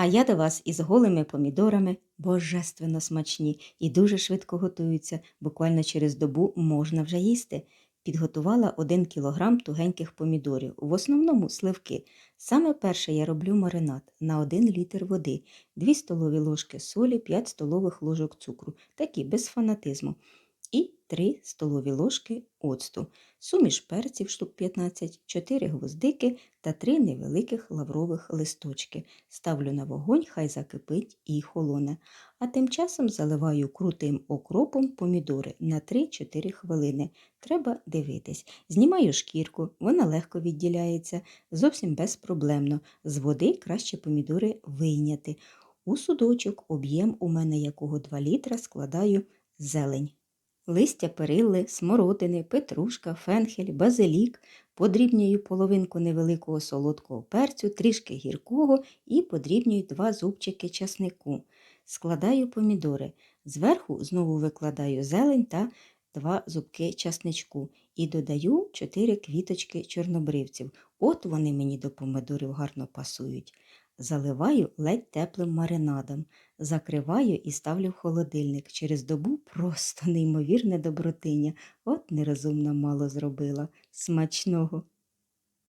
А я до вас із голими помідорами божественно смачні і дуже швидко готуються. Буквально через добу можна вже їсти. Підготувала 1 кг тугеньких помідорів, в основному сливки. Саме перше я роблю маринад на 1 літр води, 2 столові ложки солі, 5 столових ложок цукру, такі без фанатизму. І 3 столові ложки оцту, суміш перців штук 15, 4 гвоздики та 3 невеликих лаврових листочки. Ставлю на вогонь, хай закипить і холоне. А тим часом заливаю крутим окропом помідори на 3-4 хвилини. Треба дивитись. Знімаю шкірку, вона легко відділяється, зовсім безпроблемно. З води краще помідори вийняти. У судочок, об'єм у мене якого 2 літра, складаю зелень. Листя перилли, смородини, петрушка, фенхель, базилік, подрібнюю половинку невеликого солодкого перцю, трішки гіркого і подрібнюю два зубчики часнику. Складаю помідори. Зверху знову викладаю зелень та два зубки часничку і додаю 4 квіточки чорнобривців. От вони мені до помидорів гарно пасують. Заливаю ледь теплим маринадом, закриваю і ставлю в холодильник. Через добу просто неймовірне добротиня. От нерозумно мало зробила. Смачного!